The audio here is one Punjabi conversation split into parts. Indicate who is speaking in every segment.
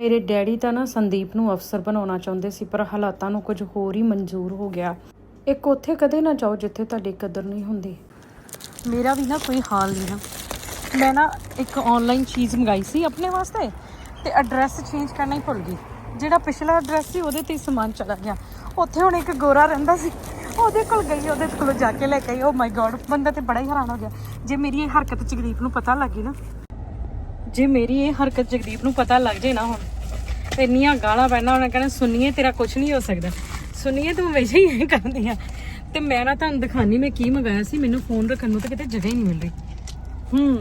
Speaker 1: ਮੇਰੇ ਡੈਡੀ ਤਾਂ ਨਾ ਸੰਦੀਪ ਨੂੰ ਅਫਸਰ ਬਣਾਉਣਾ ਚਾਹੁੰਦੇ ਸੀ, ਪਰ ਹਾਲਾਤਾਂ ਨੂੰ ਕੁਝ ਹੋਰ ਹੀ ਮਨਜ਼ੂਰ ਹੋ ਗਿਆ। ਇੱਕ ਉੱਥੇ ਕਦੇ ਨਾ ਜਾਓ ਜਿੱਥੇ ਤੁਹਾਡੀ ਕਦਰ ਨਹੀਂ ਹੁੰਦੀ।
Speaker 2: ਮੇਰਾ ਵੀ ਨਾ ਕੋਈ ਹਾਲ ਨਹੀਂ ਹੈ ਮੈਂ ਨਾ ਇੱਕ ਆਨਲਾਈਨ ਚੀਜ਼ ਮੰਗਾਈ ਸੀ ਆਪਣੇ ਵਾਸਤੇ ਤੇ ਐਡਰੈਸ ਚੇਂਜ ਕਰਨਾ ਹੀ ਭੁੱਲ ਗਈ। ਜਿਹੜਾ ਪਿਛਲਾ ਐਡਰੈਸ ਸੀ ਉਹਦੇ ਤੇ ਹੀ ਸਮਾਨ ਚਲਾ ਗਿਆ। ਉੱਥੇ ਹੁਣ ਇੱਕ ਗੋਰਾ ਰਹਿੰਦਾ ਸੀ। ਉਹਦੇ ਕੋਲ ਗਈ, ਉਹਦੇ ਕੋਲ ਜਾ ਕੇ ਲੈ ਕੇ ਆਈ। ਓ ਮਾਈ ਗॉड ਬੰਦਾ ਤੇ ਬੜਾ ਹੀ ਹੈਰਾਨ ਹੋ ਗਿਆ। ਜੇ ਮੇਰੀ ਇਹ ਹਰਕਤ ਜਗਦੀਪ ਨੂੰ ਪਤਾ ਲੱਗ ਗਈ ਨਾ ਜੇ ਮੇਰੀ ਇਹ ਹਰਕਤ ਜਗਦੀਪ ਨੂੰ ਪਤਾ ਲੱਗ ਜੇ ਨਾ ਹੁਣ ਤੇ ਇੰਨੀਆਂ ਗਾਲਾਂ ਪੈਣਾ ਉਹਨੇ ਕਹਿਣਾ ਸੁਣੀਏ ਤੇਰਾ ਕੁਝ ਨਹੀਂ ਹੋ ਸਕਦਾ। ਸੁਣੀਏ ਤੂੰ ਹਮੇਸ਼ਾ ਹੀ ਇਹ ਕਰਦੀ ਆ। ਤੇ ਮੈਂ ਨਾ ਤੁਹਾਨੂੰ ਦਿਖਾਣੀ ਮੈਂ ਕੀ ਮੰਗਾਇਆ ਸੀ ਮੈਨੂੰ ਫੋਨ ਰੱਖਣ ਨੂੰ ਤਾਂ ਕਿਤੇ ਜਗ੍ਹਾ ਹੀ ਨਹੀਂ ਮਿਲ ਰਹੀ। ਹੂੰ।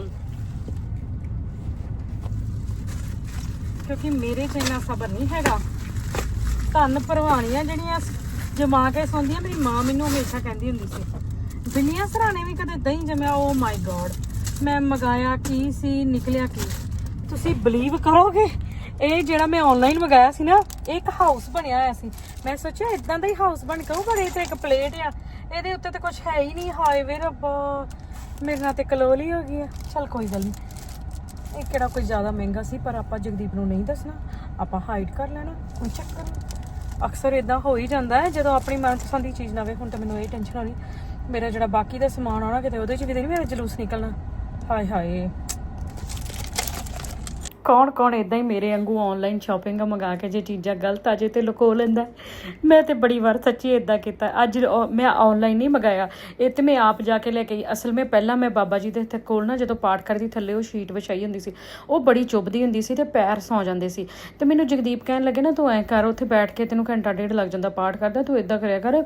Speaker 2: ਕਿਉਂਕਿ ਮੇਰੇ ਚ ਇੰਨਾ ਸਬਰ ਨਹੀਂ ਹੈਗਾ। ਧੰਨ ਪਰਵਾਣੀਆਂ ਜਿਹੜੀਆਂ ਜਮਾ ਕੇ ਸੌਂਦੀਆਂ ਮੇਰੀ ਮਾਂ ਮੈਨੂੰ ਹਮੇਸ਼ਾ ਕਹਿੰਦੀ ਹੁੰਦੀ ਸੀ ਬਿੰਨੀਆਂ ਸਰਾਣੇ ਵੀ ਕਦੇ ਦਹੀਂ ਜਮਿਆ ਓ ਮਾਈ ਗॉड ਮੈਂ ਮੰਗਾਇਆ ਕੀ ਸੀ, ਨਿਕਲਿਆ ਕੀ? ਤੁਸੀਂ ਬਲੀਵ ਕਰੋਗੇ? ਇਹ ਜਿਹੜਾ ਮੈਂ ਆਨਲਾਈਨ ਮੰਗਾਇਆ ਸੀ ਨਾ, ਇਹ ਇੱਕ ਹਾਊਸ ਬਣਿਆ ਹੋਇਆ ਸੀ। ਮੈਂ ਸੋਚਿਆ ਇਦਾਂ ਦਾ ਹੀ ਹਾਊਸ ਬਣ ਕੇ ਪਰ ਇਹ ਤੇ ਇੱਕ ਪਲੇਟ ਆ। ਇਹਦੇ ਉੱਤੇ ਤਾਂ ਕੁਝ ਹੈ ਹੀ ਨਹੀਂ ਹਾਈਵੇ ਰੱਬਾ। ਮੇਰੇ ਨਾਲ ਤੇ ਕਲੋਲੀ ਹੋ ਗਈ ਆ। ਚਲ ਕੋਈ ਗੱਲ ਨਹੀਂ ਇਹ ਕਿਹੜਾ ਕੋਈ ਜ਼ਿਆਦਾ ਮਹਿੰਗਾ ਸੀ, ਪਰ ਆਪਾਂ ਜਗਦੀਪ ਨੂੰ ਨਹੀਂ ਦੱਸਣਾ। ਆਪਾਂ ਹਾਈਡ ਕਰ ਲੈਣਾ, ਕੋਈ ਚੱਕਰ ਨਹੀਂ ਅਕਸਰ ਇਦਾਂ ਹੋ ਹੀ ਜਾਂਦਾ ਹੈ, ਜਦੋਂ ਆਪਣੀ ਮਨਪਸੰਦ ਦੀ ਚੀਜ਼ ਨਾ ਹੋਵੇ ਹੁਣ ਤਾਂ ਮੈਨੂੰ ਇਹ ਟੈਨਸ਼ਨ ਹੋ ਰਹੀ। ਮੇਰਾ ਜਿਹੜਾ ਬਾਕੀ ਦਾ ਸਮਾਨ ਆਉਣਾ ਕਿਤੇ ਉਹਦੇ ਚ ਵੀ ਤੇ ਨਹੀਂ ਮੇਰਾ ਜਲੂਸ ਨਿਕਲਣਾ। ਹਾਏ ਹਾਏ
Speaker 1: ਕੌਣ ਕੌਣ ਇਦਾਂ ਹੀ ਮੇਰੇ ਵਾਂਗੂ ਆਨਲਾਈਨ ਸ਼ਾਪਿੰਗ ਮੰਗਾ ਕੇ ਜੇ ਚੀਜ਼ਾਂ ਗਲਤ ਆ ਜੇ ਤੇ ਲੁਕੋ ਲੈਂਦਾ ਮੈਂ ਤੇ ਬੜੀ ਵਾਰ ਸੱਚੀ ਇਦਾਂ ਕੀਤਾ। ਅੱਜ ਉਹ- ਮੈਂ ਆਨਲਾਈਨ ਨਹੀਂ ਮੰਗਾਇਆ। ਇਹ ਤੇ ਮੈਂ ਆਪ ਜਾ ਕੇ ਲੈ ਕੇ ਅਸਲ ਵਿੱਚ ਪਹਿਲਾਂ ਮੈਂ ਬਾਬਾ ਜੀ ਦੇ ਇੱਥੇ ਕੋਲ ਨਾ ਜਦੋਂ ਪਾਠ ਕਰਦੀ ਥੱਲੇ ਉਹ ਸ਼ੀਟ ਵਿਛਾਈ ਹੁੰਦੀ ਸੀ। ਉਹ ਬੜੀ ਚੁੱਭਦੀ ਹੁੰਦੀ ਸੀ ਤੇ ਪੈਰ ਸੌ ਜਾਂਦੇ ਸੀ। ਤੇ ਮੈਨੂੰ ਜਗਦੀਪ ਕਹਿਣ ਲੱਗੇ ਨਾ, ਤੂੰ ਐ ਕਰ, ਉੱਥੇ ਬੈਠ ਕੇ ਤੈਨੂੰ ਘੰਟਾ ਡੇਢ ਲੱਗ ਜਾਂਦਾ ਪਾਠ ਕਰਦਾ। ਤੂੰ ਇਦਾਂ ਕਰਿਆ ਕਰ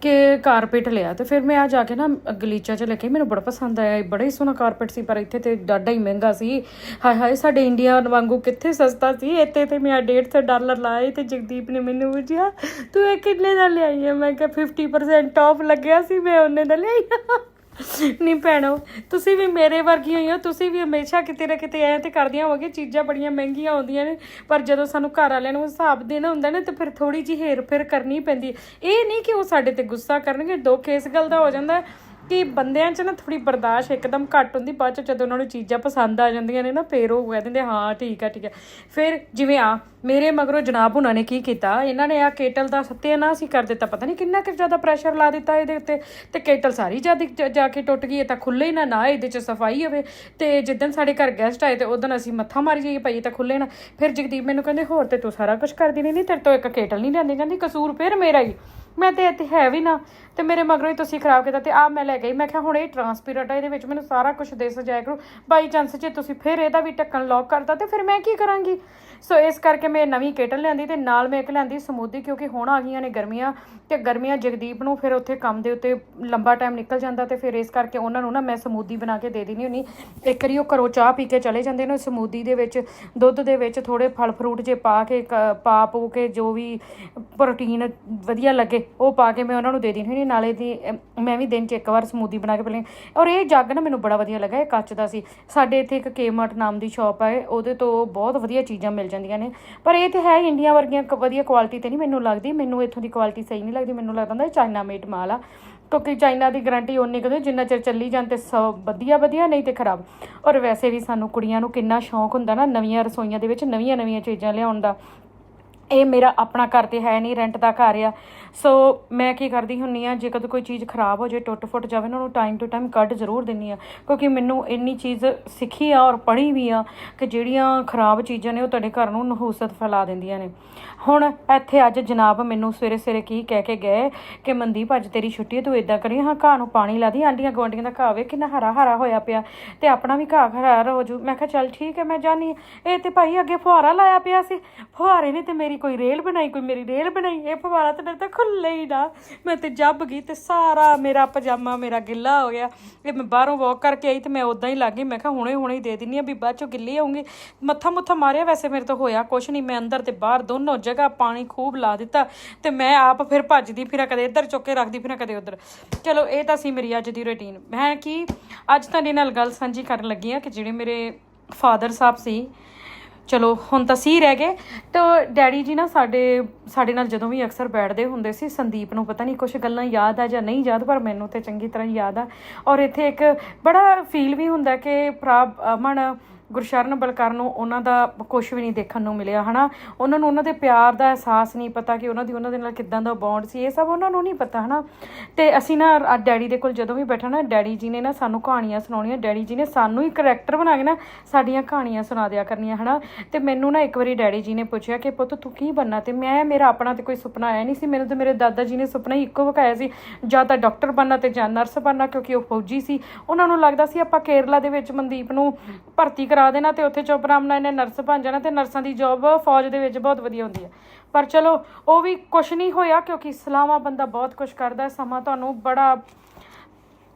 Speaker 1: ਕਿ ਕਾਰਪੇਟ ਲਿਆ। ਤੇ ਫਿਰ ਮੈਂ ਆ ਜਾ ਕੇ ਨਾ ਗਲੀਚਾ ਚ ਲੈ ਕੇ ਮੈਨੂੰ ਬੜਾ ਪਸੰਦ ਆਇਆ। ਇਹ ਬੜਾ ਹੀ ਸੋਹਣਾ ਕਾਰਪੇਟ ਸੀ, ਪਰ ਇੱਥੇ ਤੇ ਡਾਡਾ ਹੀ ਮਹਿੰਗਾ ਸੀ। ਹਾਏ ਹਾਏ, ਸਾਡੇ ਇੰਡੀਆ ਵਾਂਗੂ ਕਿੱਥੇ ਸਸਤਾ ਸੀ? ਇੱਥੇ ਤੇ ਮੈਂ 150 ਡਾਲਰ ਲਾਏ ਤੇ ਜਗਦੀਪ ਨੇ ਮੈਨੂੰ ਪੁੱਛਿਆ, ਤੂੰ ਇਹ ਕਿੰਨੇ ਦਾ ਲਿਆਈ ਹੈ? ਮੈਂ ਕਿਹਾ 50% ਆਫ ਲੱਗਿਆ ਸੀ, ਮੈਂ ਉਹਨੇ ਦਾ ਲਿਆਈ ਨਹੀਂ ਭੈਣੋ, ਤੁਸੀਂ ਵੀ ਮੇਰੇ ਵਰਗੀ ਹੋਈ ਹੋ, ਤੁਸੀਂ ਵੀ ਹਮੇਸ਼ਾ ਕਿਤੇ ਨਾ ਕਿਤੇ ਐਂ ਤੇ ਕਰਦੀਆਂ ਹੋਗੇ ਚੀਜ਼ਾਂ ਬੜੀਆਂ ਮਹਿੰਗੀਆਂ ਆਉਂਦੀਆਂ ਨੇ, ਪਰ ਜਦੋਂ ਸਾਨੂੰ ਘਰ ਵਾਲਿਆਂ ਨੂੰ ਹਿਸਾਬ ਦੇਣਾ ਹੁੰਦਾ ਨਾ, ਤੇ ਫਿਰ ਥੋੜੀ ਜਿਹੀ ਹੇਰ ਫੇਰ ਕਰਨੀ ਪੈਂਦੀ ਇਹ ਨਹੀਂ ਕਿ ਉਹ ਸਾਡੇ ਤੇ ਗੁੱਸਾ ਕਰਨਗੇ, ਦੁੱਖ ਇਸ ਗੱਲ ਦਾ ਹੋ ਜਾਂਦਾ ਕਿ ਬੰਦਿਆਂ 'ਚ ਨਾ ਥੋੜੀ ਬਰਦਾਸ਼ਤ ਇੱਕਦਮ ਘੱਟ ਹੁੰਦੀ, ਬਾਅਦ 'ਚ ਜਦੋਂ ਉਹਨਾਂ ਨੂੰ ਚੀਜ਼ਾਂ ਪਸੰਦ ਆ ਜਾਂਦੀਆਂ ਨੇ ਨਾ, ਫੇਰ ਉਹ ਕਹਿ ਦਿੰਦੇ, ਹਾਂ, ਠੀਕ ਆ ਠੀਕ ਆ। ਫਿਰ ਜਿਵੇਂ ਆ, ਮੇਰੇ ਮਗਰੋਂ ਜਨਾਬ ਉਹਨਾਂ ਨੇ ਕੀ ਕੀਤਾ? ਇਹਨਾਂ ਨੇ ਆ ਕੇਟਲ ਦਾ ਸੱਤਿਆਨਾਸ਼ ਹੀ ਕਰ ਦਿੱਤਾ, ਪਤਾ ਨਹੀਂ ਕਿੰਨਾ ਕਿ ਜ਼ਿਆਦਾ ਪ੍ਰੈਸ਼ਰ ਲਾ ਦਿੱਤਾ ਇਹਦੇ ਉੱਤੇ। ਤੇ ਕੇਟਲ ਸਾਰੀ ਜ਼ਿਆਦਾ ਜਾ ਕੇ ਟੁੱਟ ਗਈ, ਇਹ ਤਾਂ ਖੁੱਲੇ ਹੀ ਨਾ ਨਾ ਇਹਦੇ 'ਚ ਸਫ਼ਾਈ ਹੋਵੇ। ਤੇ ਜਿੱਦਣ ਸਾਡੇ ਘਰ ਗੈਸਟ ਆਏ ਤੇ ਉਦੋਂ ਅਸੀਂ ਮੱਥਾ ਮਾਰੀ ਜਾਈਏ ਭਾਈ ਤਾਂ ਖੁੱਲੇ ਨਾ। ਫਿਰ ਜਗਦੀਪ ਮੈਨੂੰ ਕਹਿੰਦੇ, ਹੋਰ ਤੇ ਤੂੰ ਸਾਰਾ ਕੁਝ ਕਰਦੀ ਨਹੀਂ ਤੇਰੇ ਤੋਂ ਇੱਕ ਕੇਟਲ ਨਹੀਂ ਲਿਆਂਦੀ, ਕਹਿੰਦੀ ਕਸੂਰ ਫਿਰ ਮੇਰਾ ਹੀ ਮੈਂ ਤੇ ਇੱਥੇ ਹੈ ਵੀ ਨਾ, ਤੇ ਮੇਰੇ ਮਗਰੋਂ ਹੀ ਤੁਸੀਂ ਖਰਾਬ ਕੀਤਾ ਤੇ ਆ ਮੈਂ ਲੈ ਗਈ। ਮੈਂ ਕਿਹਾ, ਹੁਣ ਇਹ ਟਰਾਂਸਪੇਰੈਂਟ ਆ, ਇਹਦੇ ਵਿੱਚ ਮੈਨੂੰ ਸਾਰਾ ਕੁਝ ਦੇ ਸਜਾਇਆ ਕਰੋ। ਬਾਈ ਚਾਂਸ ਜੇ ਤੁਸੀਂ ਫਿਰ ਇਹਦਾ ਵੀ ਢੱਕਣ ਲੌਕ ਕਰਤਾ ਤੇ ਫਿਰ ਮੈਂ ਕੀ ਕਰਾਂਗੀ? ਸੋ ਇਸ ਕਰਕੇ ਮੈਂ ਨਵੀਂ ਕੇਟਲ ਲਿਆਂਦੀ ਤੇ ਨਾਲ ਮੈਂ ਇੱਕ ਲਿਆਂਦੀ ਸਮੂਦੀ ਕਿਉਂਕਿ ਹੁਣ ਆ ਗਈਆਂ ਨੇ ਗਰਮੀਆਂ ਤੇ ਗਰਮੀਆਂ ਜਗਦੀਪ ਨੂੰ ਫਿਰ ਉੱਥੇ ਕੰਮ ਦੇ ਉੱਤੇ ਲੰਬਾ ਟਾਈਮ ਨਿਕਲ ਜਾਂਦਾ ਤੇ ਫਿਰ ਇਸ ਕਰਕੇ ਉਹਨਾਂ ਨੂੰ ਨਾ ਮੈਂ ਸਮੂਦੀ ਬਣਾ ਕੇ ਦੇ ਦਿੰਦੀ ਹੁੰਨੀ ਇੱਕ ਵਾਰੀ ਉਹ ਘਰੋਂ ਚਾਹ ਪੀ ਕੇ ਚਲੇ ਜਾਂਦੇ ਨੇ ਸਮੂਦੀ ਦੇ ਵਿੱਚ, ਦੁੱਧ ਦੇ ਵਿੱਚ ਥੋੜੇ ਫਲ ਫਰੂਟ ਜੇ ਪਾ ਕੇ ਕ- ਪਾ ਪੂ ਕੇ ਜੋ ਵੀ ਪ੍ਰੋਟੀਨ ਵਧੀਆ ਲੱਗੇ ਉਹ ਪਾ ਕੇ ਮੈਂ ਉਹਨਾਂ ਨੂੰ ਦੇ ਦਿੰਦੀ ਹੁੰਦੀ ਨਾਲੇ ਦੀ ਮੈਂ ਵੀ ਦਿਨ 'ਚ ਇੱਕ ਵਾਰ ਸਮੂਦੀ ਬਣਾ ਕੇ ਪੀ ਲੈਂਦੀ ਔਰ ਇਹ ਜੱਗ ਨਾ ਮੈਨੂੰ ਬੜਾ ਵਧੀਆ ਲੱਗਾ, ਇਹ ਕੱਚ ਦਾ ਸੀ। ਸਾਡੇ ਇੱਥੇ ਇੱਕ ਕੇਮਰਟ ਨਾਮ ਦੀ ਸ਼ਾਪ ਹੈ ਉਹਦੇ ਤੋਂ ਬਹੁਤ ਵਧੀਆ ਚੀਜ਼ਾਂ ਮਿਲ ਜਾਂਦੀਆਂ ਨੇ। ਪਰ ਇਹ ਤੇ ਹੈ ਇੰਡੀਆ ਵਰਗੀਆਂ ਵਧੀਆ ਕੁਆਲਿਟੀ ਤੇ ਨਹੀਂ ਮੈਨੂੰ ਲੱਗਦੀ। ਮੈਨੂੰ ਇੱਥੋਂ ਦੀ ਕੁਆਲਿਟੀ ਸਹੀ ਨਹੀਂ ਲੱਗਦੀ। ਮੈਨੂੰ ਲੱਗਦਾ ਹੁੰਦਾ ਇਹ ਚਾਈਨਾ ਮੇਡ ਮਾਲ ਆ। ਕਿਉਂਕਿ ਚਾਈਨਾ ਦੀ ਗਾਰੰਟੀ ਓਨੀ ਕਦੇ ਜਿੰਨਾ ਚਿਰ ਚੱਲੀ ਜਾਣ ਤੇ ਸਭ ਵਧੀਆ ਵਧੀਆ, ਨਹੀਂ ਤੇ ਖਰਾਬ। ਔਰ ਵੈਸੇ ਵੀ ਸਾਨੂੰ ਕੁੜੀਆਂ ਨੂੰ ਕਿੰਨਾ ਸ਼ੌਂਕ ਹੁੰਦਾ ਨਾ ਨਵੀਆਂ ਰਸੋਈਆਂ ਦੇ ਵਿੱਚ ਨਵੀਆਂ ਨਵੀਆਂ ਚੀਜ਼ਾਂ ਲਿਆਉਣ ਦਾ। ਇਹ ਮੇਰਾ ਆਪਣਾ ਘਰ ਤੇ ਹੈ ਨਹੀਂ ਰੈਂਟ ਦਾ ਘਰ ਆ। ਸੋ ਮੈਂ ਕੀ ਕਰਦੀ ਹੁੰਨੀ ਆ, ਜੇ ਕਦੇ ਕੋਈ ਚੀਜ਼ ਖਰਾਬ ਹੋ ਜਾਏ, ਟੁੱਟ ਫੁੱਟ ਜਾਵੇ, ਨਾ ਉਹਨੂੰ ਟਾਈਮ ਟੂ ਟਾਈਮ ਕੱਢ ਜ਼ਰੂਰ ਦਿੰਨੀ ਆ। ਕਿਉਂਕਿ ਮੈਨੂੰ ਇੰਨੀ ਚੀਜ਼ ਸਿੱਖੀ ਆ ਔਰ ਪੜ੍ਹੀ ਵੀ ਆ ਕਿ ਜਿਹੜੀਆਂ ਖਰਾਬ ਚੀਜ਼ਾਂ ਨੇ ਉਹ ਤੁਹਾਡੇ ਘਰ ਨੂੰ ਨਹੂਸਤ ਫੈਲਾ ਦਿੰਦੀਆਂ ਨੇ। ਹੁਣ ਇੱਥੇ ਅੱਜ ਜਨਾਬ ਮੈਨੂੰ ਸਵੇਰੇ ਸਵੇਰੇ ਕੀ ਕਹਿ ਕੇ ਗਏ ਕਿ ਮਨਦੀਪ, ਅੱਜ ਤੇਰੀ ਛੁੱਟੀ ਹੈ ਤੂੰ ਇਦਾਂ ਕਰੀ, ਹਾਂ, ਘਾਹ ਨੂੰ ਪਾਣੀ ਲਾ ਦੀ ਆਂਡੀਆਂ ਗੁਆਂਢੀਆਂ ਦਾ ਘਾਹ ਵੇ ਕਿੰਨਾ ਹਰਾ ਹਰਾ ਹੋਇਆ ਪਿਆ ਤੇ ਆਪਣਾ ਵੀ ਘਾਹ ਹਰਾ ਹੋ ਜੂ। ਮੈਂ ਕਿਹਾ, ਚੱਲ ਠੀਕ ਹੈ, ਮੈਂ ਜਾਨੀ ਹਾਂ। ਇਹ ਤੇ ਭਾਈ ਅੱਗੇ ਫੁਹਾਰਾ ਲਾਇਆ ਪਿਆ ਸੀ। ਫੁਹਾਰੇ ਨੇ ਤੇ ਮੇਰੀ ਕੋਈ ਰੇਲ ਬਣਾਈ, ਕੋਈ ਮੇਰੀ ਰੇਲ ਬਣਾਈ, ਇਹ ਫੁਹਾਰਾ ਤੇ ਮੇਰੇ ਤਾਂ ਖੁੱਲੇ ਹੀ ਨਾ। ਮੈਂ ਤੇ ਜੱਬ ਗਈ ਤੇ ਸਾਰਾ ਮੇਰਾ ਪਜਾਮਾ, ਮੇਰਾ ਗਿੱਲਾ ਹੋ ਗਿਆ। ਇਹ ਮੈਂ ਬਾਹਰੋਂ ਵਾਕ ਕਰਕੇ ਆਈ ਤੇ ਮੈਂ ਉਦਾਂ ਹੀ ਲੱਗ ਗਈ। ਮੈਂ ਕਿਹਾ ਹੁਣੇ ਹੁਣੇ ਹੀ ਦੇ ਦਿੰਨੀ ਆ ਵੀ ਬਾਅਦ ਚੋਂ ਗਿੱਲੀ ਆਉਂਗੀ ਮੱਥਾ ਮੁੱਥਾ ਮਾਰਿਆ ਵੈਸੇ ਮੇਰੇ ਤੋਂ ਹੋਇਆ ਕੁਛ ਨਹੀਂ। ਮੈਂ ਅੰਦਰ ਤੇ ਬਾਹਰ ਦੋਨੋਂ ਜਗ੍ਹਾ ਪਾਣੀ ਖੂਬ ਲਾ ਦਿੱਤਾ ਤੇ ਮੈਂ ਆਪ ਫਿਰ ਭੱਜਦੀ, ਫਿਰਾਂ ਕਦੇ ਇੱਧਰ ਚੁੱਕ ਕੇ ਰੱਖਦੀ, ਫਿਰਾਂ ਕਦੇ ਉੱਧਰ। ਚਲੋ, ਇਹ ਤਾਂ ਸੀ ਮੇਰੀ ਅੱਜ ਦੀ ਰੁਟੀਨ ਮੈਂ ਕੀ ਅੱਜ ਤੁਹਾਡੇ ਨਾਲ ਗੱਲ ਸਾਂਝੀ ਕਰਨ ਲੱਗੀ ਆ ਕਿ ਜਿਹੜੇ ਮੇਰੇ ਫਾਦਰ ਸਾਹਿਬ ਸੀ ਚਲੋ, ਹੁਣ ਤਾਂ ਸੀ ਰਹਿ ਗਏ। ਤਾਂ ਡੈਡੀ ਜੀ ਨਾ ਸਾਡੇ ਸਾਡੇ ਨਾਲ ਜਦੋਂ ਵੀ ਅਕਸਰ ਬੈਠਦੇ ਹੁੰਦੇ ਸੀ, ਸੰਦੀਪ ਨੂੰ ਪਤਾ ਨਹੀਂ ਕੁਝ ਗੱਲਾਂ ਯਾਦ ਆ ਜਾਂ ਨਹੀਂ ਯਾਦ, ਪਰ ਮੈਨੂੰ ਤੇ ਚੰਗੀ ਤਰ੍ਹਾਂ ਯਾਦ ਆ। ਔਰ ਇੱਥੇ ਇੱਕ ਬੜਾ ਫੀਲ ਵੀ ਹੁੰਦਾ ਕਿ ਭਰਾ ਅਮਨ ਗੁਰਸ਼ਰਨ ਬਲਕਰ ਨੂੰ ਉਹਨਾਂ ਦਾ ਕੁਝ ਵੀ ਨਹੀਂ ਦੇਖਣ ਨੂੰ ਮਿਲਿਆ, ਹਨਾ? ਉਹਨਾਂ ਨੂੰ ਉਹਨਾਂ ਦੇ ਪਿਆਰ ਦਾ ਅਹਿਸਾਸ ਨਹੀਂ ਪਤਾ ਕਿ ਉਹਨਾਂ ਦੀ, ਉਹਨਾਂ ਦੇ ਨਾਲ ਕਿੱਦਾਂ ਦਾ ਬੌਂਡ ਸੀ, ਇਹ ਸਭ ਉਹਨਾਂ ਨੂੰ ਨਹੀਂ ਪਤਾ, ਹਨਾ? ਤੇ ਅਸੀਂ ਨਾ ਡੈਡੀ ਦੇ ਕੋਲ ਜਦੋਂ ਵੀ ਬੈਠਾ ਨਾ, ਡੈਡੀ ਜੀ ਨੇ ਨਾ ਸਾਨੂੰ ਕਹਾਣੀਆਂ ਸੁਣਾਉਣੀਆਂ, ਡੈਡੀ ਜੀ ਨੇ ਸਾਨੂੰ ਹੀ ਕਰੈਕਟਰ ਬਣਾ ਕੇ ਨਾ ਸਾਡੀਆਂ ਕਹਾਣੀਆਂ ਸੁਣਾ ਦਿਆ ਕਰਨੀਆਂ, ਹਨਾ? ਤੇ ਮੈਨੂੰ ਨਾ ਇੱਕ ਵਾਰੀ ਡੈਡੀ ਜੀ ਨੇ ਪੁੱਛਿਆ ਕਿ ਪੁੱਤ ਤੂੰ ਕੀ ਬਣਨਾ? ਤੇ ਮੈਂ, ਮੇਰਾ ਆਪਣਾ ਤੇ ਕੋਈ ਸੁਪਨਾ ਆਇਆ ਨਹੀਂ ਸੀ, ਮੈਨੂੰ ਤੇ ਮੇਰੇ ਦਾਦਾ ਜੀ ਨੇ ਸੁਪਨਾ ਹੀ ਇੱਕੋ ਵਿਖਾਇਆ ਸੀ, ਜਾਂ ਤਾਂ ਡਾਕਟਰ ਬਣਨਾ ਤੇ ਜਾਂ ਨਰਸ ਬਣਨਾ, ਕਿਉਂਕਿ ਉਹ ਫੌਜੀ ਸੀ। ਉਹਨਾਂ ਨੂੰ ਲੱਗਦਾ ਸੀ ਆਪਾਂ ਕੇਰਲਾ ਦੇ ਵਿੱਚ ਮਨਦੀਪ ਨੂੰ ਭਰਤੀ ਕਰਾ ਦੇਣਾ ਤੇ ਉੱਥੇ ਚੁੱਪ ਆਰਾਮ ਨਾਲ ਇਹਨੇ ਨਰਸ ਬਣ ਜਾਣਾ ਤੇ ਨਰਸਾਂ ਦੀ ਜੌਬ ਫੌਜ ਦੇ ਵਿੱਚ ਬਹੁਤ ਵਧੀਆ ਹੁੰਦੀ ਹੈ। ਪਰ ਚਲੋ, ਉਹ ਵੀ ਕੁਝ ਨਹੀਂ ਹੋਇਆ ਕਿਉਂਕਿ ਸਲਾਵਾ ਬੰਦਾ ਬਹੁਤ ਕੁਝ ਕਰਦਾ ਸਮਾਂ ਤੁਹਾਨੂੰ ਬੜਾ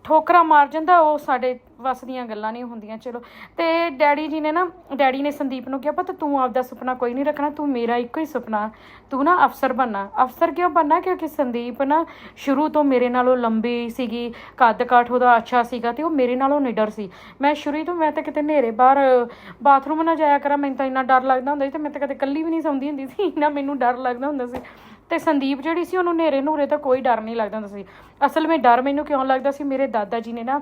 Speaker 1: ਠੋਕਰਾ ਮਾਰ ਜਾਂਦਾ, ਉਹ ਸਾਡੇ ਵੱਸ ਦੀਆਂ ਗੱਲਾਂ ਨਹੀਂ ਹੁੰਦੀਆਂ, ਚਲੋ। ਤੇ ਡੈਡੀ ਜੀ ਨੇ ਨਾ, ਡੈਡੀ ਨੇ ਸੰਦੀਪ ਨੂੰ ਕਿਹਾ, ਪਤਾ ਤੂੰ ਆਪਦਾ ਸੁਪਨਾ ਕੋਈ ਨਹੀਂ ਰੱਖਣਾ, ਤੂੰ ਮੇਰਾ ਇੱਕੋ ਹੀ ਸੁਪਨਾ। ਤੂੰ ਨਾ ਅਫਸਰ ਬਣਨਾ। ਅਫਸਰ ਕਿਉਂ ਬਣਨਾ? ਕਿਉਂਕਿ ਸੰਦੀਪ ਨਾ ਸ਼ੁਰੂ ਤੋਂ ਮੇਰੇ ਨਾਲੋਂ ਲੰਬੀ ਸੀਗੀ ਕੱਦ ਕਾਠ ਉਹਦਾ ਅੱਛਾ ਸੀਗਾ ਤੇ ਉਹ ਮੇਰੇ ਨਾਲੋਂ ਨਿਡਰ ਸੀ। ਮੈਂ ਸ਼ੁਰੂ ਤੋਂ, ਮੈਂ ਤਾਂ ਕਿਤੇ ਨੇਰੇ ਬਾਹਰ, ਬਾਥਰੂਮ ਨਾ ਜਾਇਆ ਕਰਾਂ, ਮੈਨੂੰ ਤਾਂ ਇੰਨਾ ਡਰ ਲੱਗਦਾ ਹੁੰਦਾ ਸੀ ਤੇ ਮੈਂ ਤਾਂ ਕਦੇ ਇਕੱਲੀ ਵੀ ਨਹੀਂ ਸੌਂਦੀ ਹੁੰਦੀ ਸੀ, ਇੰਨਾ ਮੈਨੂੰ ਡਰ ਲੱਗਦਾ ਹੁੰਦਾ ਸੀ। ਤੇ ਸੰਦੀਪ ਜਿਹੜੀ ਸੀ ਉਹਨੂੰ ਹਨੇਰੇ ਨੂਰੇ ਤਾਂ ਕੋਈ ਡਰ ਨਹੀਂ ਲੱਗਦਾ ਹੁੰਦਾ ਸੀ। ਅਸਲ ਵਿੱਚ ਡਰ ਮੈਨੂੰ ਕਿਉਂ ਲੱਗਦਾ ਸੀ? ਮੇਰੇ ਦਾਦਾ ਜੀ ਨੇ ਨਾ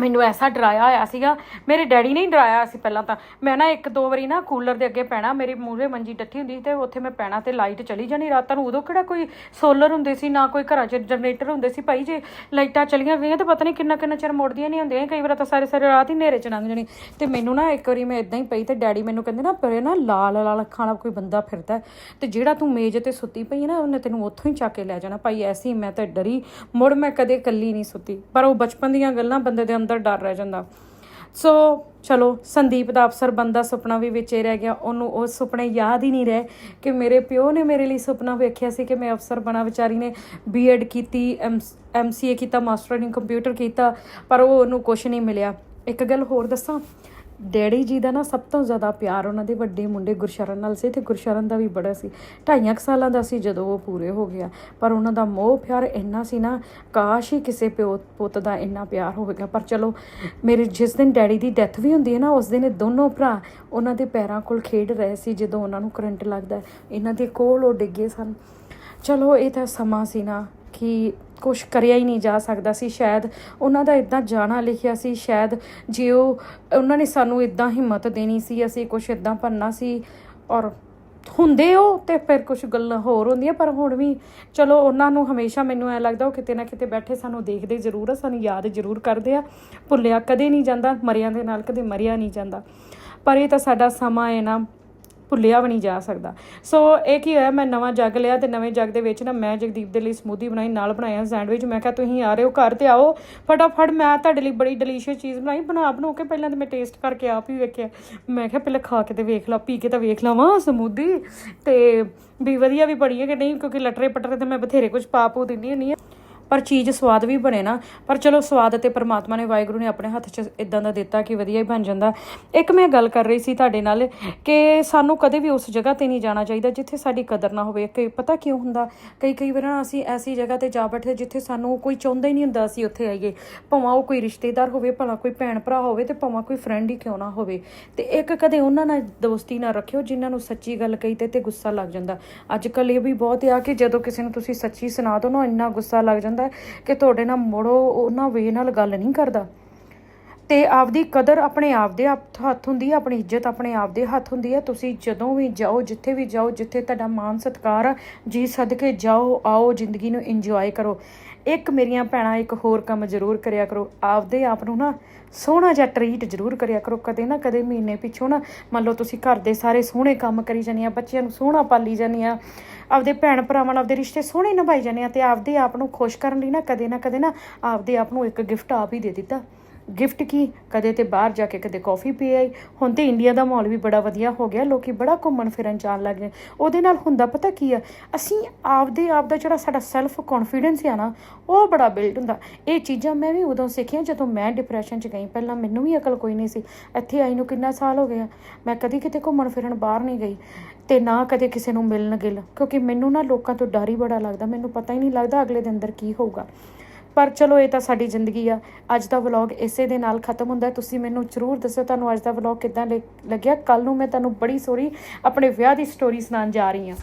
Speaker 1: ਮੈਨੂੰ ਐਸਾ ਡਰਾਇਆ ਹੋਇਆ ਸੀਗਾ, ਮੇਰੇ ਡੈਡੀ ਨੇ ਹੀ ਡਰਾਇਆ ਸੀ ਪਹਿਲਾਂ ਤਾਂ। ਮੈਂ ਨਾ ਇੱਕ ਦੋ ਵਾਰੀ ਨਾ ਕੂਲਰ ਦੇ ਅੱਗੇ ਪੈਣਾ, ਮੇਰੇ ਮੂਹਰੇ ਮੰਜੀ ਡੱਠੀ ਹੁੰਦੀ ਸੀ ਤੇ ਉੱਥੇ ਮੈਂ ਪੈਣਾ ਤੇ ਲਾਈਟ ਚਲੀ ਜਾਣੀ ਰਾਤਾਂ ਨੂੰ। ਉਦੋਂ ਕਿਹੜਾ ਕੋਈ ਸੋਲਰ ਹੁੰਦੇ ਸੀ, ਨਾ ਕੋਈ ਘਰਾਂ 'ਚ ਜਨਰੇਟਰ ਹੁੰਦੇ ਸੀ। ਭਾਈ ਜੇ ਲਾਈਟਾਂ ਚਲੀਆਂ ਗਈਆਂ ਤਾਂ ਪਤਾ ਨਹੀਂ ਕਿੰਨਾ ਕਿੰਨਾ ਚਿਰ ਮੁੜਦੀਆਂ ਨਹੀਂ ਹੁੰਦੀਆਂ, ਕਈ ਵਾਰ ਤਾਂ ਸਾਰੇ ਸਾਰੇ ਰਾਤ ਹੀ ਹਨੇਰੇ 'ਚ ਲੰਘ ਜਾਣੀ। ਤੇ ਮੈਨੂੰ ਨਾ ਇੱਕ ਵਾਰੀ ਮੈਂ ਇਦਾਂ ਹੀ ਪਈ ਤੇ ਡੈਡੀ ਮੈਨੂੰ ਕਹਿੰਦੇ ਨਾ, ਪਰੇ ਨਾ ਲਾਲ ਲਾਲ ਅੱਖਾਂ ਵਾਲਾ ਕੋਈ ਬੰਦਾ ਫਿਰਦਾ ਹੈ ਤੇ ਜਿਹੜਾ ਤੂੰ ਮੇਜ਼ ਤੇ ਸੁੱਤੀ ਪਈ ਨਾ, ਉਹਨੇ ਤੈਨੂੰ ਉੱਥੋਂ ਹੀ ਚੱਕ ਕੇ ਲੈ ਜਾਣਾ। ਭਾਈ ਐਸੀ ਮੈਂ ਤਾਂ ਡਰੀ, ਮੁੜ ਮੈਂ ਕਦੇ ਇਕੱਲੀ ਨਹੀਂ ਸੁੱਤੀ। ਪਰ ਉਹ ਬਚਪਨ ਦੀਆਂ ਗੱਲਾਂ ਬੰਦੇ ਦੇ ਅੰਦਰ ਡਰ ਰਹਿ ਜਾਂਦਾ। ਸੋ ਚਲੋ, ਸੰਦੀਪ ਦਾ ਅਫਸਰ ਬੰਦਾ ਸੁਪਨਾ ਵੀ ਵਿੱਚ ਹੀ ਰਹਿ ਗਿਆ। ਉਹਨੂੰ ਉਹ ਸੁਪਨੇ ਯਾਦ ਹੀ ਨਹੀਂ ਰਹੇ ਕਿ ਮੇਰੇ ਪਿਓ ਨੇ ਮੇਰੇ ਲਈ ਸੁਪਨਾ ਵੇਖਿਆ ਸੀ ਕਿ ਮੈਂ ਅਫਸਰ ਬਣਾ। ਵਿਚਾਰੀ ਨੇ ਬੀਐਡ ਕੀਤੀ ਐਮਸੀਏ ਕੀਤਾ, ਮਾਸਟਰ ਇਨ ਕੰਪਿਊਟਰ ਕੀਤਾ, ਪਰ ਉਹ ਉਹਨੂੰ ਕੁਝ ਨਹੀਂ ਮਿਲਿਆ। ਇੱਕ ਗੱਲ ਹੋਰ ਦੱਸਾਂ? ਡੈਡੀ ਜੀ ਦਾ ਨਾ ਸਭ ਤੋਂ ਜ਼ਿਆਦਾ ਪਿਆਰ ਉਹਨਾਂ ਦੇ ਵੱਡੇ ਮੁੰਡੇ ਗੁਰਸ਼ਰਨ ਨਾਲ ਸੀ ਤੇ ਗੁਰਸ਼ਰਨ ਦਾ ਵੀ ਬੜਾ ਸੀ। ਢਾਈਆਂ ਕੁ ਸਾਲਾਂ ਦਾ ਸੀ ਜਦੋਂ ਉਹ ਪੂਰੇ ਹੋ ਗਿਆ। ਪਰ ਉਹਨਾਂ ਦਾ ਮੋਹ, ਪਿਆਰ ਇੰਨਾ ਸੀ ਨਾ, ਕਾਸ਼ ਹੀ ਕਿਸੇ ਪਿਓ ਪੁੱਤ ਦਾ ਇੰਨਾ ਪਿਆਰ ਹੋਵੇਗਾ। ਪਰ ਚਲੋ, ਮੇਰੇ ਜਿਸ ਦਿਨ ਡੈਡੀ ਦੀ ਡੈਥ ਵੀ ਹੁੰਦੀ ਹੈ ਨਾ, ਉਸ ਦਿਨ ਇਹ ਦੋਨੋਂ ਭਰਾ ਉਹਨਾਂ ਦੇ ਪੈਰਾਂ ਕੋਲ ਖੇਡ ਰਹੇ ਸੀ ਜਦੋਂ ਉਹਨਾਂ ਨੂੰ ਕਰੰਟ ਲੱਗਦਾ। ਇਹਨਾਂ ਦੇ ਕੋਲ ਉਹ ਡਿੱਗੇ ਸਨ। ਚਲੋ, ਇਹ ਤਾਂ ਸਮਾਂ ਸੀ ਨਾ। ਕਿ ਕੁਝ ਕਰਿਆ ਹੀ ਨਹੀਂ ਜਾ ਸਕਦਾ ਸੀ। ਸ਼ਾਇਦ ਉਹਨਾਂ ਦਾ ਇਦਾਂ ਜਾਣਾ ਲਿਖਿਆ ਸੀ, ਸ਼ਾਇਦ ਜੇ ਉਹ, ਉਹਨਾਂ ਨੇ ਸਾਨੂੰ ਇਦਾਂ ਹਿੰਮਤ ਦੇਣੀ ਸੀ, ਅਸੀਂ ਕੁਝ ਇਦਾਂ ਭਰਨਾ ਸੀ ਔਰ ਹੁੰਦੇ ਉਹ ਤੇ ਫਿਰ ਕੁਝ ਗੱਲਾਂ ਹੋਰ ਹੁੰਦੀਆਂ, ਪਰ ਹੁਣ ਵੀ ਚਲੋ ਉਹਨਾਂ ਨੂੰ ਹਮੇਸ਼ਾ ਮੈਨੂੰ ਐ ਲੱਗਦਾ ਉਹ ਕਿਤੇ ਨਾ ਕਿਤੇ ਬੈਠੇ ਸਾਨੂੰ ਦੇਖਦੇ ਜ਼ਰੂਰ ਆ, ਸਾਨੂੰ ਯਾਦ ਜ਼ਰੂਰ ਕਰਦੇ ਆ। ਭੁੱਲਿਆ ਕਦੇ ਨਹੀਂ ਜਾਂਦਾ, ਮਰਿਆਂ ਦੇ ਨਾਲ ਕਦੇ ਮਰਿਆ ਨਹੀਂ ਜਾਂਦਾ। ਪਰ ਇਹ ਤਾਂ ਸਾਡਾ ਸਮਾਂ ਹੈ ਨਾ। ਭੁੱਲਿਆ ਵੀ ਨਹੀਂ ਜਾ ਸਕਦਾ। ਸੋ ਇਹ ਕੀ ਹੋਇਆ, ਮੈਂ ਨਵਾਂ ਜੱਗ ਲਿਆ ਤੇ ਨਵੇਂ ਜੱਗ ਦੇ ਵਿੱਚ ਨਾ ਮੈਂ ਜਗਦੀਪ ਦੇ ਲਈ ਸਮੂਦੀ ਬਣਾਈ, ਨਾਲ ਬਣਾਇਆ ਸੈਂਡਵਿਚ ਮੈਂ ਕਿਹਾ, ਤੁਸੀਂ ਆ ਰਹੇ ਹੋ ਘਰ ਤੇ ਆਓ। ਫਟਾਫਟ ਮੈਂ ਤੁਹਾਡੇ ਲਈ ਬੜੀ ਡਿਲੀਸ਼ੀਅਸ ਚੀਜ਼ ਬਣਾਈ, ਬਣਾ ਬਣਾਉ ਕੇ ਪਹਿਲਾਂ ਤਾਂ ਮੈਂ ਟੇਸਟ ਕਰਕੇ ਆਪ ਹੀ ਵੇਖਿਆ। ਮੈਂ ਕਿਹਾ, ਪਹਿਲਾਂ ਖਾ ਕੇ ਤੇ ਵੇਖ ਲਾ, ਪੀ ਕੇ ਤਾਂ ਵੇਖ ਲਵਾਂ ਸਮੂਦੀ ਤੇ ਵੀ ਵਧੀਆ ਵੀ ਬਣੀ ਹੈ ਕਿ ਨਹੀਂ, ਕਿਉਂਕਿ ਲਟਰੇ ਪਟਰੇ ਤੇ ਮੈਂ ਬਥੇਰੇ ਕੁਝ ਪਾ ਪੂ ਦਿੰਦੀ ਹੁੰਦੀ ਹਾਂ। ਪਰ ਚੀਜ਼ ਸਵਾਦ ਵੀ ਬਣੇ ਨਾ। ਪਰ ਚਲੋ, ਸਵਾਦ ਤੇ ਪਰਮਾਤਮਾ ਨੇ, ਵਾਹਿਗੁਰੂ ਨੇ ਆਪਣੇ ਹੱਥ 'ਚ ਇਦਾਂ ਦਾ ਦਿੱਤਾ ਕਿ ਵਧੀਆ ਹੀ ਬਣ ਜਾਂਦਾ। ਇੱਕ ਮੈਂ ਗੱਲ ਕਰ ਰਹੀ ਸੀ ਤੁਹਾਡੇ ਨਾਲ ਕਿ ਸਾਨੂੰ ਕਦੇ ਵੀ ਉਸ ਜਗ੍ਹਾ ਤੇ ਨਹੀਂ ਜਾਣਾ ਚਾਹੀਦਾ ਜਿੱਥੇ ਸਾਡੀ ਕਦਰ ਨਾ ਹੋਵੇ। ਕਿ ਪਤਾ ਕਿਉਂ ਹੁੰਦਾ? ਕਈ ਕਈ ਵਾਰ ਨਾ ਅਸੀਂ ਐਸੀ ਜਗ੍ਹਾ ਤੇ ਜਾ ਬੈਠੇ ਜਿੱਥੇ ਸਾਨੂੰ ਕੋਈ ਚਾਹੁੰਦਾ ਹੀ ਨਹੀਂ ਹੁੰਦਾ ਅਸੀਂ ਉੱਥੇ ਆਈਏ। ਭਾਵੇਂ ਉਹ ਕੋਈ ਰਿਸ਼ਤੇਦਾਰ ਹੋਵੇ, ਭਲਾ ਕੋਈ ਭੈਣ ਭਰਾ ਹੋਵੇ ਤੇ ਭਾਵੇਂ ਕੋਈ ਫਰੈਂਡ ਹੀ ਕਿਉਂ ਨਾ ਹੋਵੇ। ਤੇ ਇੱਕ ਕਦੇ ਉਹਨਾਂ ਨਾਲ ਦੋਸਤੀ ਨਾ ਰੱਖਿਓ ਜਿਨ੍ਹਾਂ ਨੂੰ ਸੱਚੀ ਗੱਲ ਕਹੀ ਤੇ ਤੇ ਗੁੱਸਾ ਲੱਗ ਜਾਂਦਾ। ਅੱਜ ਕੱਲ ਇਹ ਵੀ ਬਹੁਤ ਆ ਕਿ ਜਦੋਂ ਕਿਸੇ ਨੂੰ ਤੁਸੀਂ ਸੱਚੀ ਸੁਣਾ ਦੋ ਨਾ ਇੰਨਾ ਗੁੱਸਾ ਲੱਗ ਜਾਂਦਾ ਹੈ ਕਿ ਤੁਹਾਡੇ ਨਾਲ ਮੁੜੋ ਉਹਨਾਂ ਵੇ ਨਾਲ ਗੱਲ ਨਹੀਂ ਕਰਦਾ। ਤੇ ਆਪਦੀ ਕਦਰ ਆਪਣੇ ਆਪ ਦੇ ਹੱਥ ਹੁੰਦੀ ਹੈ, ਆਪਣੀ ਇੱਜ਼ਤ ਆਪਣੇ ਆਪ ਦੇ ਹੱਥ ਹੁੰਦੀ ਹੈ। ਤੁਸੀਂ ਜਦੋਂ ਵੀ ਜਾਓ, ਜਿੱਥੇ ਵੀ ਜਾਓ, ਜਿੱਥੇ ਤੁਹਾਡਾ ਮਾਨ ਸਤਿਕਾਰ ਆ, ਜੀ ਸਦਕੇ ਜਾਓ, ਆਓ, ਜ਼ਿੰਦਗੀ ਨੂੰ ਇੰਜੋਏ ਕਰੋ। ਇੱਕ ਮੇਰੀਆਂ ਭੈਣਾਂ ਇੱਕ ਹੋਰ ਕੰਮ ਜ਼ਰੂਰ ਕਰਿਆ ਕਰੋ। ਆਪਦੇ ਆਪ ਨੂੰ ਨਾ ਸੋਹਣਾ ਜਿਹਾ ਟਰੀਟ ਜ਼ਰੂਰ ਕਰਿਆ ਕਰੋ। ਕਦੇ ਨਾ ਕਦੇ ਮਹੀਨੇ ਪਿੱਛੋਂ ਨਾ ਮੰਨ ਲਓ ਤੁਸੀਂ ਘਰ ਦੇ ਸਾਰੇ ਸੋਹਣੇ ਕੰਮ ਕਰੀ ਜਾਂਦੀਆਂ ਬੱਚਿਆਂ ਨੂੰ ਸੋਹਣਾ ਪਾਲੀ ਜਾਂਦੀਆਂ ਆਪਦੇ ਭੈਣ ਭਰਾਵਾਂ ਨਾਲ ਆਪਦੇ ਰਿਸ਼ਤੇ ਸੋਹਣੇ ਨਿਭਾਈ ਜਾਂਦੇ ਆ ਤੇ ਆਪਦੇ ਆਪ ਨੂੰ ਖੁਸ਼ ਕਰਨ ਲਈ ਨਾ ਕਦੇ ਨਾ ਕਦੇ ਨਾ ਆਪਦੇ ਆਪ ਨੂੰ ਇੱਕ ਗਿਫਟ ਆਪ ਹੀ ਦੇ ਦਿੱਤਾ। ਗਿਫਟ ਕੀ? ਕਦੇ ਤੇ ਬਾਹਰ ਜਾ ਕੇ ਕਦੇ ਕਾਫੀ ਪੀ ਆਈ। ਹੁਣ ਤੇ ਇੰਡੀਆ ਦਾ ਮਾਹੌਲ ਵੀ ਬੜਾ ਵਧੀਆ ਹੋ ਗਿਆ। ਲੋਕੀ ਬੜਾ ਘੁੰਮਣ ਫਿਰਨ ਜਾਣ ਲੱਗ ਗਏ। ਉਹਦੇ ਨਾਲ ਹੁੰਦਾ ਪਤਾ ਕੀ ਆ? ਅਸੀਂ ਆਪਦੇ ਆਪ ਦਾ ਜਿਹੜਾ ਸਾਡਾ ਸੈਲਫ ਕੌਨਫੀਡੈਂਸ ਆ ਨਾ, ਉਹ ਬੜਾ ਬਿਲਡ ਹੁੰਦਾ। ਇਹ ਚੀਜ਼ਾਂ ਮੈਂ ਵੀ ਉਦੋਂ ਸਿੱਖੀਆਂ ਜਦੋਂ ਮੈਂ ਡਿਪਰੈਸ਼ਨ 'ਚ ਗਈ। ਪਹਿਲਾਂ ਮੈਨੂੰ ਵੀ ਅਕਲ ਕੋਈ ਨਹੀਂ ਸੀ। ਇੱਥੇ ਆਈ ਨੂੰ ਕਿੰਨਾ ਸਾਲ ਹੋ ਗਿਆ। ਮੈਂ ਕਦੀ ਕਿਤੇ ਘੁੰਮਣ ਫਿਰਨ ਬਾਹਰ ਨਹੀਂ ਗਈ। ਤੇ ਨਾ ਕਦੇ ਕਿਸੇ ਨੂੰ ਮਿਲਣ ਗਿਲ। ਕਿਉਂਕਿ ਮੈਨੂੰ ਨਾ ਲੋਕਾਂ ਤੋਂ ਡਰ ਹੀ ਬੜਾ ਲੱਗਦਾ। ਮੈਨੂੰ ਪਤਾ ਹੀ ਨਹੀਂ ਲੱਗਦਾ ਅਗਲੇ ਦੇ ਅੰਦਰ ਕੀ ਹੋਊਗਾ। ਪਰ ਚਲੋ ਇਹ ਤਾਂ ਸਾਡੀ ਜ਼ਿੰਦਗੀ ਆ। ਅੱਜ ਦਾ ਵਲੌਗ ਇਸੇ ਦੇ ਨਾਲ ਖਤਮ ਹੁੰਦਾ ਤੁਸੀਂ ਮੈਨੂੰ ਜ਼ਰੂਰ ਦੱਸਿਓ ਤੁਹਾਨੂੰ ਅੱਜ ਦਾ ਵਲੌਗ ਕਿੱਦਾਂ ਲੱਗ- ਲੱਗਿਆ। ਕੱਲ ਨੂੰ ਮੈਂ ਤੁਹਾਨੂੰ ਬੜੀ ਸੋਰੀ ਆਪਣੇ ਵਿਆਹ ਦੀ ਸਟੋਰੀ ਸੁਣਾਉਣ ਜਾ ਰਹੀ ਹਾਂ।